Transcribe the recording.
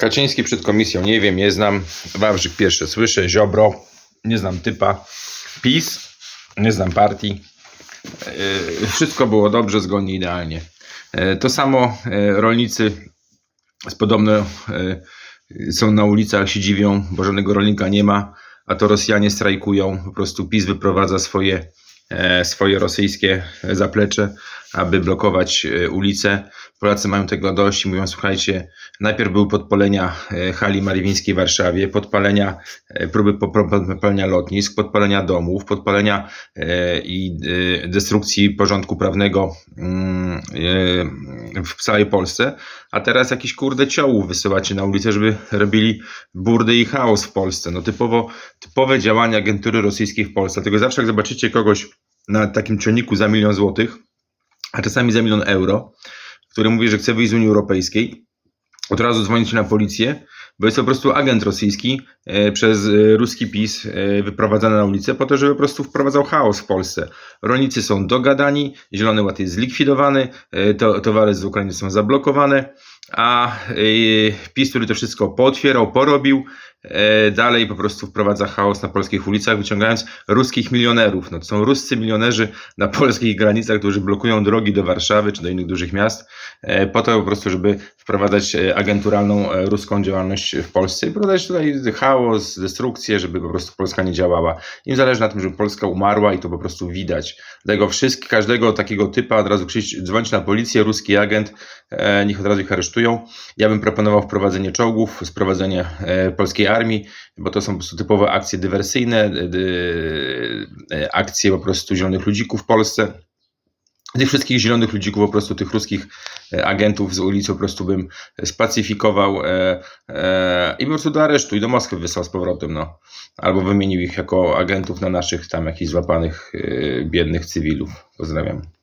Kaczyński przed komisją, nie wiem, nie znam. Wawrzyk pierwsze słyszę, Ziobro, nie znam typa. PiS, nie znam partii. Yy, Wszystko było dobrze, zgodnie, idealnie. Yy, To samo yy, rolnicy z podobno są na ulicach, się dziwią, bo żadnego rolnika nie ma, a to Rosjanie strajkują. Po prostu PiS wyprowadza swoje, e, swoje rosyjskie zaplecze, aby blokować e, ulice. Polacy mają tego dość i mówią, słuchajcie, najpierw były podpalenia e, hali mariwińskiej w Warszawie, podpalenia, e, próby po- podpalenia lotnisk, podpalenia domów, podpalenia e, i e, destrukcji porządku prawnego mm, e, w całej Polsce, a teraz jakiś kurde ciołów wysyłacie na ulicę, żeby robili burdy i chaos w Polsce. No typowo, typowe działania agentury rosyjskiej w Polsce. Dlatego zawsze jak zobaczycie kogoś na takim czynniku za milion złotych, a czasami za milion euro, który mówi, że chce wyjść z Unii Europejskiej, od razu dzwonicie na policję, bo jest to po prostu agent rosyjski e, przez e, ruski PiS e, wyprowadzany na ulicę po to, żeby po prostu wprowadzał chaos w Polsce. Rolnicy są dogadani, Zielony Ład jest zlikwidowany, to, towary z Ukrainy są zablokowane, a PiS, który to wszystko pootwierał, porobił, dalej po prostu wprowadza chaos na polskich ulicach, wyciągając ruskich milionerów. No to są ruscy milionerzy na polskich granicach, którzy blokują drogi do Warszawy czy do innych dużych miast, e, po to po prostu, żeby wprowadzać e, agenturalną e, ruską działalność w Polsce i wprowadzać tutaj chaos, destrukcję, żeby po prostu Polska nie działała. Im zależy na tym, żeby Polska umarła i to po prostu widać. Dlatego wszystkich, każdego takiego typa od razu krzycz, dzwonić na policję, ruski agent, e, niech od razu ich aresztują. Ja bym proponował wprowadzenie czołgów, sprowadzenie e, polskiej armii, bo to są po prostu typowe akcje dywersyjne, d- d- e, akcje po prostu zielonych ludzików w Polsce. Tych wszystkich zielonych ludzików, po prostu tych ruskich e, agentów z ulicy po prostu bym spacyfikował e, e, i po prostu do aresztu i do Moskwy wysłał z powrotem, no. Albo wymienił ich jako agentów na naszych tam jakichś złapanych e, biednych cywilów. Pozdrawiam.